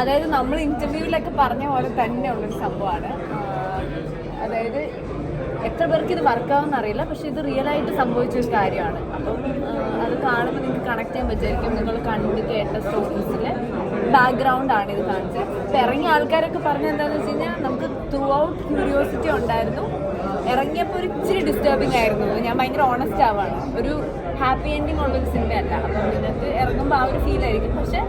അതായത് നമ്മൾ ഇന്റർവ്യൂവിലൊക്കെ പറഞ്ഞ പോലെ തന്നെ ഉള്ളൊരു സംഭവമാണ്. അതായത് എത്ര പേർക്ക് ഇത് വർക്കാവും അറിയില്ല പക്ഷെ ഇത് റിയൽ ആയിട്ട് സംഭവിച്ച ഒരു കാര്യമാണ്. അപ്പം അത് കാണുമ്പോൾ നിങ്ങൾക്ക് കണക്ട് ചെയ്യാൻ പറ്റുമായിരിക്കും. നിങ്ങൾ കണ്ട് കേട്ട സ്റ്റോറീസിലെ ബാക്ക്ഗ്രൗണ്ട് ആണ് ഇത് കാണിച്ചത്. ഇപ്പം ഇറങ്ങിയ ആൾക്കാരൊക്കെ പറഞ്ഞത് എന്താണെന്ന് വെച്ച് കഴിഞ്ഞാൽ നമുക്ക് ത്രൂ ഔട്ട് ക്യൂരിയോസിറ്റി ഉണ്ടായിരുന്നു. ഇറങ്ങിയപ്പോൾ ഒരു ഇച്ചിരി ഡിസ്റ്റർബിംഗ് ആയിരുന്നു. ഞാൻ ഭയങ്കര ഓണസ്റ്റ് ആവാണ്. ഒരു ഹാപ്പി എൻഡിങ് ഉള്ളൊരു സിനിമയല്ല. അപ്പം നിങ്ങൾക്ക് ഇറങ്ങുമ്പോൾ ആ ഒരു ഫീൽ ആയിരിക്കും. പക്ഷെ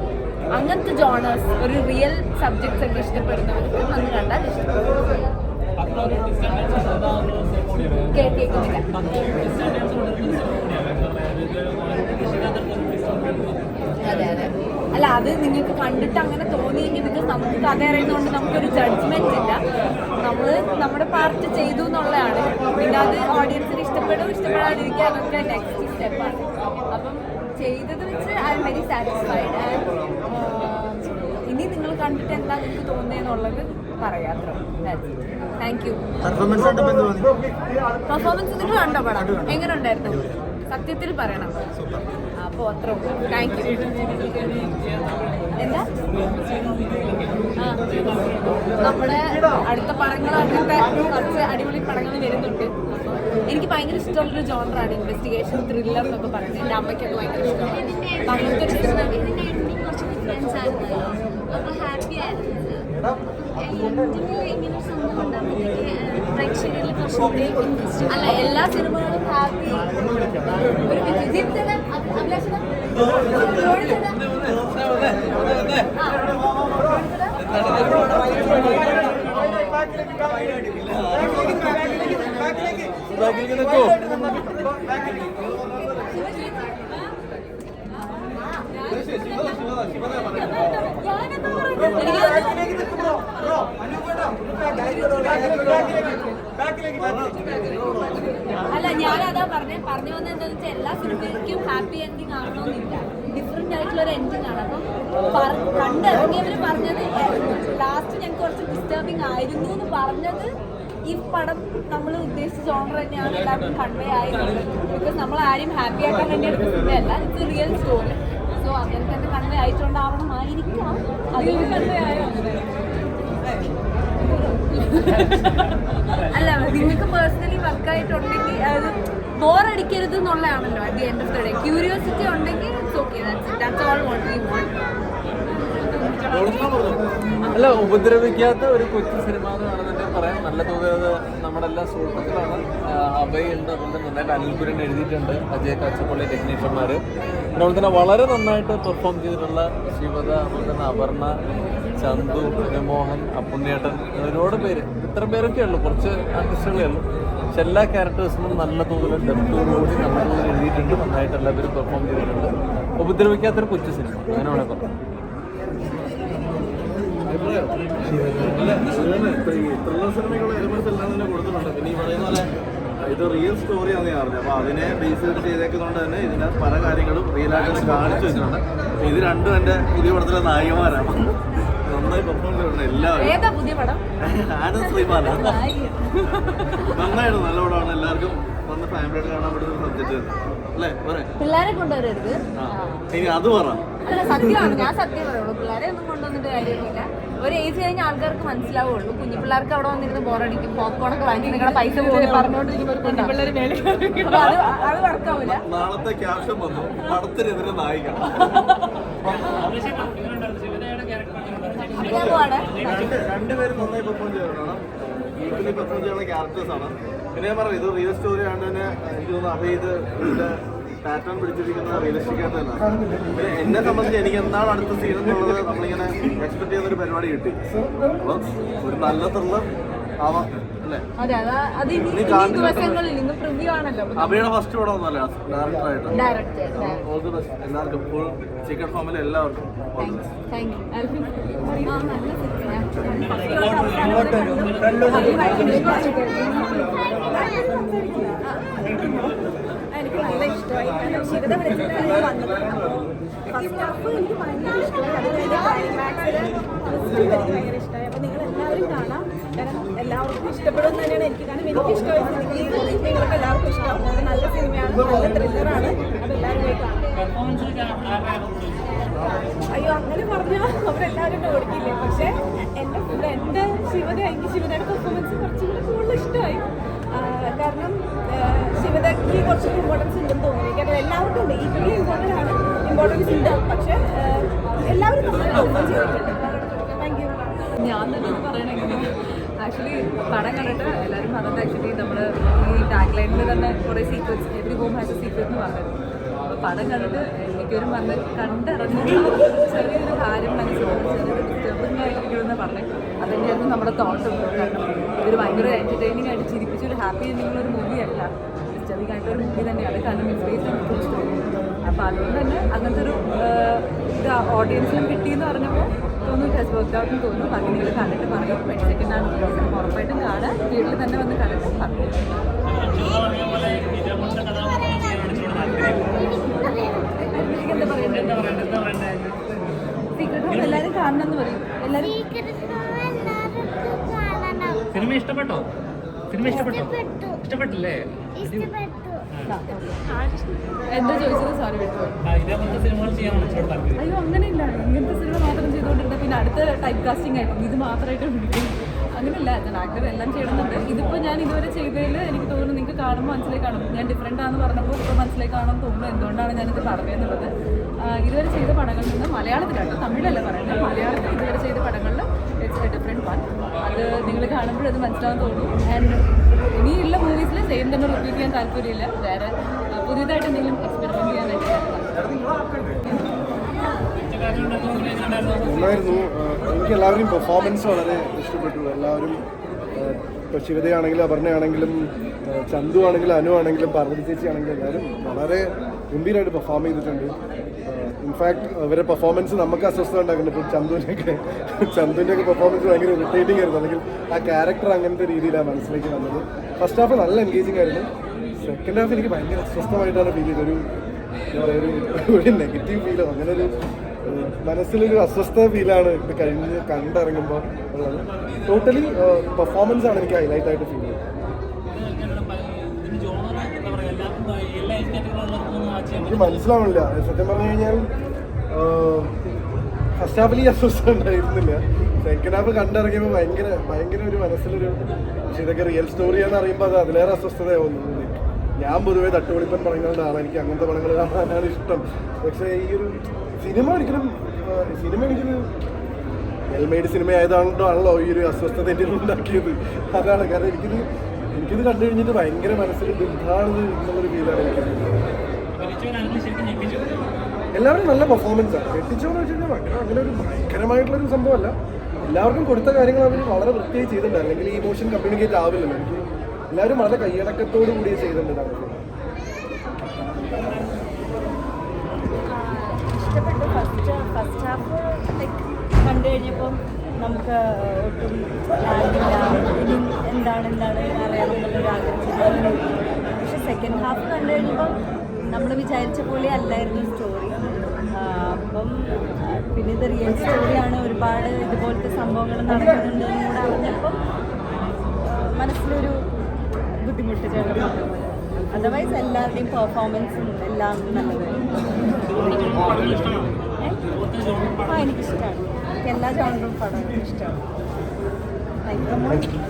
അങ്ങനത്തെ ജോണേഴ്സ് ഒരു റിയൽ സബ്ജക്ട്സ് ഒക്കെ ഇഷ്ടപ്പെടുന്നവർക്ക് വന്ന് കണ്ടാൽ ഇഷ്ടപ്പെടും അല്ല അത് നിങ്ങൾക്ക് കണ്ടിട്ട് അങ്ങനെ തോന്നിയെങ്കിൽ നിങ്ങൾ നമുക്ക് കഥ അറിയുന്നതുകൊണ്ട് നമുക്കൊരു ജഡ്ജ്മെന്റ് ഇല്ല. നമ്മൾ നമ്മുടെ പാർട്ട് ചെയ്തു എന്നുള്ളതാണ്. പിന്നെ അത് ഓഡിയൻസിന് ഇഷ്ടപ്പെടും ഇഷ്ടപ്പെടാതിരിക്കുക അതൊക്കെ നെക്സ്റ്റ് സ്റ്റെപ്പാണ് അപ്പം ചെയ്തത് വെച്ച് I am very satisfied and ഇനി നിങ്ങൾ കണ്ടിട്ട് എന്താ നിങ്ങൾക്ക് തോന്നിയെന്നുള്ളത് പറയാത്ര താങ്ക് യു പെർഫോമൻസ് നിങ്ങൾ കണ്ടോ പടം? എങ്ങനെ ഉണ്ടായിരുന്നു? സത്യത്തിൽ പറയണം. അപ്പോൾ അത്ര താങ്ക് യു എന്താ? നമ്മുടെ അടുത്ത പടങ്ങൾ അങ്ങനത്തെ കുറച്ച് അടിപൊളി പടങ്ങൾ വരുന്നുണ്ട്. എനിക്ക് ഭയങ്കര ഇഷ്ടമുള്ളൊരു ജോണറാണ് ഇൻവെസ്റ്റിഗേഷൻ ത്രില്ലർ എന്നൊക്കെ പറയുന്നത് എന്റെ അമ്മയ്ക്കൊക്കെ ഭയങ്കര ഇഷ്ടമാണ് അപ്പം അങ്ങനത്തെ ഒരു സിനിമ ഇതിന്റെ എൻഡിങ് കുറച്ച് ഡിഫറൻസ് ആയിരുന്നല്ലോ അപ്പൊ ഹാപ്പി ഒരു ഉണ്ടാകുമ്പോഴത്തേക്ക് ബാക്കിലേക്ക് ബാക്കിലേക്ക് ഇൻട്രസ്റ്റ് വിജയത്തിന് അഭിലാഷന അല്ല ഞാൻ അതാ പറഞ്ഞേ പറഞ്ഞു വന്നത് എന്താണെന്ന് വെച്ചാൽ എല്ലാ സിനിമയ്ക്കും ഹാപ്പി എൻഡിങ് ആണോന്നില്ല ഡിഫറെന്റ് ആയിട്ടുള്ള ഒരു എൻഡിങ് ആണ്. അപ്പം കണ്ടിറങ്ങിയവര് പറഞ്ഞത് ലാസ്റ്റ് ഞങ്ങൾക്ക് കുറച്ച് ഡിസ്റ്റർബിങ് ആയിരുന്നു എന്ന് പറഞ്ഞത് ഈ പടം നമ്മൾ ഉദ്ദേശിച്ച ജോണർ തന്നെയാണ് എല്ലാവർക്കും കൺവേ ആയിട്ടുള്ളത്. ബിക്കോസ് നമ്മൾ ആരെയും ഹാപ്പി ആക്കാൻ വേണ്ടി എടുക്കുന്ന സിനിമയല്ല ഇറ്റ്സ് റിയൽ സ്റ്റോറി സോ അങ്ങനെ തന്നെ കൺവേ ആയിട്ടുണ്ടാവണമായിരിക്കാം അതിൽ കൺവേ ആയോ? അല്ല നിങ്ങൾക്ക് പേഴ്സണലി വർക്കായിട്ടുണ്ടെങ്കിൽ അത് ബോറടിക്കരുത് എന്നുള്ളതാണല്ലോ at the end of the day curiosity ഉണ്ടെങ്കിൽ it's okay that's all what we want അല്ല ഉപദ്രവിക്കാത്ത ഒരു കൊച്ചു സിനിമ എന്ന് വേണമെന്നുണ്ടെങ്കിൽ പറയാം. നല്ല തോന്നുന്നത് നമ്മുടെ എല്ലാ സുഹൃത്തുക്കളാണ്. അഭയുണ്ട് അതുപോലെ നന്നായിട്ട് അനിൽപുരൻ എഴുതിയിട്ടുണ്ട് അജയ് കാച്ചപ്പള്ളി ടെക്നീഷ്യന്മാർ അതുപോലെ തന്നെ വളരെ നന്നായിട്ട് പെർഫോം ചെയ്തിട്ടുള്ള ശിവത അതുപോലെ തന്നെ അപർണ ചന്തു അനുമോഹൻ അപ്പുണ്ണിയേട്ടൻ ഒരുപാട് പേര്. ഇത്ര പേരൊക്കെ ഉള്ളൂ കുറച്ച് ആർട്ടിസ്റ്റുകളേ ഉള്ളൂ. പക്ഷെ എല്ലാ ക്യാരക്ടേഴ്സിനും നല്ല തോതിൽ ഡെപ്തോടുകൂടി നല്ല തോതിൽ എഴുതിയിട്ടുണ്ട് നന്നായിട്ട് എല്ലാവരും പെർഫോം ചെയ്തിട്ടുണ്ട്. ഉപദ്രവിക്കാത്തൊരു കൊച്ചു സിനിമ. അങ്ങനെ വേണമെങ്കിൽ പറയാം ത്രില്ലർ സിനിമയ്ക്കുള്ള എലിമെന്റ്സ് എല്ലാം തന്നെ കൊടുത്തിട്ടുണ്ട്. പിന്നെ ഈ പറയുന്ന പോലെ ഇത് റിയൽ സ്റ്റോറിയാണെന്ന് ഞാൻ പറഞ്ഞു അപ്പോൾ അതിനെ ബേസ് ചെയ്ത് ചെയ്തേക്കുന്നതുകൊണ്ട് തന്നെ ഇതിന്റെ പല കാര്യങ്ങളും റിയൽ ആയിട്ട് കാണിച്ചു വെച്ചിട്ടുണ്ട്. അപ്പോൾ ഇത് രണ്ടും എന്റെ പുതിയ പടത്തിലെ നായികമാരാണ്. നന്നായി പെർഫോം ചെയ്തിട്ടുണ്ട് എല്ലാവരും. ആനന്ദ് ശ്രീമാനാണ് നന്നായിട്ട് നല്ല പടമാണ്. എല്ലാവർക്കും വന്ന് ഫാമിലിയായിട്ട് കാണാൻ പറ്റുന്ന ഒരു സബ്ജക്റ്റ് അല്ലേ? പിള്ളേരെ കൊണ്ടുവരരുത്. ഇനി അത് പറ. സത്യമാണ്. ഞാൻ സത്യം പറയുള്ളൂ. പിള്ളേരെ ഒന്നും കൊണ്ടുവന്നിട്ട് കാര്യമൊന്നുമില്ല. ഒരു ഏജ് കഴിഞ്ഞ ആൾക്കാർക്ക് മനസ്സിലാവുള്ളൂ. കുഞ്ഞു പിള്ളേർക്ക് അവിടെ വന്നിരുന്ന് ബോറടിക്കും പോപ്കോൺ ഒക്കെ വാങ്ങി നിങ്ങളുടെ പൈസ പറഞ്ഞോണ്ടിരിക്കും അത് അത് വർക്കാവില്ല നാളത്തെ ക്യാപ്ഷൻ വന്നു. പടത്തിനെതിരെ നായിക. രണ്ടുപേരും നന്നായി പെർഫോം പെർഫോം ചെയ്യാനുള്ള പിന്നെ ഞാൻ പറഞ്ഞു ഇത് റിയൽ സ്റ്റോറി ആണ് തന്നെ എനിക്ക് തോന്നുന്നു അഭയ ഇത് ഇതിന്റെ പാറ്റേൺ പിടിച്ചിരിക്കുന്നത് റിയലിസ്റ്റിക് ആയിട്ട് തന്നെയാണ് എന്നെ സംബന്ധിച്ച് എനിക്ക് എന്താണ് അടുത്ത സീൻ എന്നുള്ളത് നമ്മളിങ്ങനെ എക്സ്പെക്ട് ചെയ്യുന്ന ഒരു പരിപാടി കിട്ടി അപ്പം ഒരു നല്ല ത്രില്ലർ ആവാം അഭയുടെ ഫസ്റ്റ് പടം ഒന്നല്ല ഡയറക്ടറായിട്ട് ഡയറക്ടർ ഓൾ ദി ബെസ്റ്റ് എല്ലാവർക്കും ഫുൾ ചിക്കൻ ഫാമിലി എല്ലാവർക്കും. താങ്ക് യു ആ നല്ല സിനിമ എനിക്ക് നല്ല ഇഷ്ടമായി ശിവത വിളിച്ചിട്ടാണ് വന്നത് നിങ്ങൾ എല്ലാവരും എല്ലാവർക്കും തന്നെയാണ് എനിക്ക് കാരണം എനിക്ക് എല്ലാവർക്കും നല്ല സിനിമയാണ് അയ്യോ അങ്ങനെ പറഞ്ഞാൽ അവരെല്ലാവരും ഓടിക്കില്ലേ? പക്ഷേ എന്റെ എന്റെ ശിവത എനിക്ക് ശിവതയുടെ പെർഫോമൻസ് കുറച്ചും കൂടി കൂടുതൽ ഇഷ്ടമായി കാരണം ശിവതയ്ക്ക് കുറച്ച് ഇമ്പോർട്ടൻസ് ഉണ്ടെന്ന് തോന്നുന്നു. കാരണം എല്ലാവർക്കും ഉണ്ട്. ഈക്വലി ഇമ്പോർട്ടന്റ് ആണ് ഇമ്പോർട്ടൻസ് ഉണ്ട്. പക്ഷേ എല്ലാവരും താങ്ക് യു ഞാൻ തന്നെ പറയണെങ്കിൽ ആക്ച്വലി പടം കണ്ടിട്ട് എല്ലാവരും പറഞ്ഞത് ആക്ച്വലി നമ്മൾ ഈ ടാഗ് ലൈനിൽ തന്നെ കുറേ sequence every home has a sequence എന്ന് പറഞ്ഞത് അപ്പോൾ പടം കണ്ടിട്ട് എനിക്കൊരു വന്ന് കണ്ടിറങ്ങുന്ന ചെറിയൊരു കാര്യം മനസ്സിലാവും ചെറിയൊരു ഡിസ്റ്റർബിംഗ് ആയിരിക്കുമെന്ന് പറഞ്ഞു അതുതന്നെയായിരുന്നു നമ്മുടെ തോട്ട് കാരണം ഇതൊരു ഭയങ്കര എന്റർടൈനിങ് ആയിട്ട് ചിരിപ്പിച്ച ഒരു ഹാപ്പി എന്നുള്ള ഒരു മൂവിയല്ല ഡിസ്റ്റർബിംഗ് ആയിട്ടൊരു എനിക്ക് ഇഷ്ടമായി അപ്പോൾ അതുകൊണ്ട് തന്നെ അങ്ങനത്തെ ഒരു ഇത് ഓഡിയൻസിലും കിട്ടിയെന്ന് പറഞ്ഞപ്പോൾ തോന്നുന്നു ടെസ്റ്റ് വർക്ക് ഔട്ട് തോന്നുന്നു. ബാക്കി നിങ്ങൾ കണ്ടിട്ട് പറയും ട്വന്റി സെക്കൻഡ് ആണ് ഉറപ്പായിട്ടും കാണാൻ വീട്ടിൽ തന്നെ വന്ന് കണ്ടിട്ട് പറയും എന്താ പറയുന്നത് സീക്രട്ട് എല്ലാവരും കാണണം എന്ന് പറയും എല്ലാവരും സിനിമ ഇഷ്ടപ്പെട്ടോ? സിനിമ ഇഷ്ടപ്പെട്ടോ? ഇഷ്ടപ്പെട്ടില്ലേ? എന്താ ചോദിച്ചത് സോറി അയ്യോ അങ്ങനെയില്ല. ഇങ്ങനത്തെ സിനിമ മാത്രം ചെയ്തുകൊണ്ടിരുന്ന പിന്നെ അടുത്ത ടൈപ്പ് കാസ്റ്റിംഗ് ആയിരുന്നു ഇത് മാത്രമായിട്ട് വിളിക്കും അങ്ങനെയല്ല ഞാൻ ആക്ടർ എല്ലാം ചെയ്യണമെന്നുണ്ട്. ഇതിപ്പോൾ ഞാൻ ഇതുവരെ ചെയ്തതിൽ എനിക്ക് തോന്നുന്നു നിങ്ങൾക്ക് കാണുമ്പോൾ മനസ്സിലേക്ക് കാണും ഞാൻ ഡിഫറെന്റ് ആണെന്ന് പറഞ്ഞപ്പോൾ ഇപ്പോൾ മനസ്സിലേക്ക് കാണും തോന്നുന്നു. എന്തുകൊണ്ടാണ് ഞാനിത് പറഞ്ഞതെന്നുള്ളത് എന്നുള്ളത്. ഇതുവരെ ചെയ്ത പടങ്ങളിൽ നിന്ന് മലയാളത്തിലാണ് തമിഴല്ല പറയുന്നത്. മലയാളത്തിൽ ഇതുവരെ ചെയ്ത പടങ്ങളിൽ ഇറ്റ്സ് എ ഡിഫറെന്റ് വൺ അത് നിങ്ങൾ കാണുമ്പോഴത് മനസ്സിലാവാൻ തോന്നും ആൻഡ് ഇനിയുള്ള തന്നെ റിപ്പീറ്റ് ചെയ്യാൻ താല്പര്യമില്ല. വേറെ പുതിയതായിട്ട് എന്തെങ്കിലും എക്സ്പെരിമെന്റ് ചെയ്യാനായിട്ട് ഉണ്ടായിരുന്നു. എനിക്ക് എല്ലാവരുടെയും പെർഫോമൻസ് വളരെ ഇഷ്ടപ്പെട്ടു. എല്ലാവരും ഇപ്പോൾ ശിവതയാണെങ്കിലും അപർണയാണെങ്കിലും ചന്തു ആണെങ്കിലും അനു ആണെങ്കിലും പാർവതി ചേച്ചി ആണെങ്കിലും എല്ലാവരും വളരെ ഗംഭീരമായിട്ട് പെർഫോം ചെയ്തിട്ടുണ്ട്. ഇൻഫാക്ട് അവരുടെ പെർഫോമൻസ് നമുക്ക് അസ്വസ്ഥത ഉണ്ടാക്കുന്നുണ്ട്. ഇപ്പോൾ ചന്തുവിന്റെയൊക്കെ ചന്തുവിന്റെയൊക്കെ പെർഫോമൻസ് ഭയങ്കര ഇറിറ്റേറ്റിംഗ് ആയിരുന്നു. അല്ലെങ്കിൽ ആ ക്യാരക്ടർ അങ്ങനത്തെ രീതിയിലാണ് മനസ്സിലേക്ക് വന്നത്. ഫസ്റ്റ് ഹാഫ് നല്ല എൻഗേജിങ് ആയിരുന്നു. സെക്കൻഡ് ഹാഫ് എനിക്ക് ഭയങ്കര അസ്വസ്ഥമായിട്ടാണ് ഫീൽ ചെയ്തത്. ഒരു നെഗറ്റീവ് ഫീലോ അങ്ങനെ ഒരു മനസ്സിലൊരു അസ്വസ്ഥ ഫീലാണ് ഇത് കഴിഞ്ഞ് കണ്ടിറങ്ങുമ്പോൾ ഉള്ളത്. ടോട്ടലി പെർഫോമൻസ് ആണ് എനിക്ക് ഹൈലൈറ്റ് ആയിട്ട് ഫീൽ ചെയ്യാൻ എനിക്ക് മനസ്സിലാവണില്ല സത്യം പറഞ്ഞു കഴിഞ്ഞാൽ ഫസ്റ്റ് ഹാഫിൽ ഈ അസ്വസ്ഥ ഉണ്ടായിരുന്നില്ല. സെക്കൻഡ് ഹാഫ് കണ്ടിറങ്ങിയപ്പോൾ ഭയങ്കര ഭയങ്കര ഒരു മനസ്സിലൊരു പക്ഷേ ഇതൊക്കെ റിയൽ സ്റ്റോറിയാണെന്ന് അറിയുമ്പോൾ അത് അതിലേറെ അസ്വസ്ഥതയാവുന്നു ഞാൻ പൊതുവേ തട്ടുപൊളിപ്പൻ പറയുന്ന ആളാണ് എനിക്ക് അങ്ങനത്തെ പടങ്ങൾ കാണാനാണ് ഇഷ്ടം. പക്ഷേ ഈ ഒരു സിനിമ ഒരിക്കലും സിനിമ എനിക്കൊരു വെൽമെയ്ഡ് സിനിമ ആയതുകൊണ്ടാണല്ലോ ഈ ഒരു അസ്വസ്ഥത എന്റെ ഉണ്ടാക്കിയത്. അതാണ് കാരണം എനിക്കിത് എനിക്കിത് കണ്ടു കഴിഞ്ഞിട്ട് ഭയങ്കര മനസ്സിൽ ദുർധാണത് എന്നുള്ളൊരു ഫീലാണ് എനിക്ക് എല്ലാവരും നല്ല പെർഫോമൻസ് ആണ്. എത്തിച്ചോന്ന് ഭയങ്കര അങ്ങനെ ഒരു ഭയങ്കരമായിട്ടുള്ളൊരു സംഭവമല്ല. എല്ലാവർക്കും കൊടുത്ത കാര്യങ്ങൾ അവർ വളരെ വൃത്തിയായി ചെയ്തിട്ടുണ്ട്. അല്ലെങ്കിൽ ഈ ഇമോഷൻ കമ്മ്യൂണിക്കേറ്റ് ആവില്ലല്ലോ. എനിക്ക് എല്ലാവരും വളരെ കൈയടക്കത്തോടു കൂടി ചെയ്തിട്ടുണ്ട് അവർ ഇഷ്ടപ്പെട്ടു ഫസ്റ്റ് ലൈക്ക് കണ്ടു കഴിഞ്ഞപ്പം നമുക്ക് ഒട്ടും ഇനി എന്താണ് എന്താണ് അറിയാൻ എന്നുള്ളൊരു ആഗ്രഹം പക്ഷെ സെക്കൻഡ് ഹാഫ് കണ്ടു നമ്മൾ വിചാരിച്ച പോലെ അല്ലായിരുന്നു സ്റ്റോറി അപ്പം പിന്നെ ഇത് റിയൽ സ്റ്റോറിയാണ് ഒരുപാട് ഇതുപോലത്തെ സംഭവങ്ങൾ നടക്കുന്നുണ്ട് എന്ന് കൂടെ അറിഞ്ഞപ്പം മനസ്സിലൊരു ബുദ്ധിമുട്ട് ചെറുപ്പം അതർവൈസ് എല്ലാവരുടെയും പെർഫോമൻസും എല്ലാം നല്ലതായിരുന്നു? ആ എനിക്കിഷ്ടമാണ് എനിക്ക് എല്ലാ ജോണറും പടം ഇഷ്ടമാണ്. യു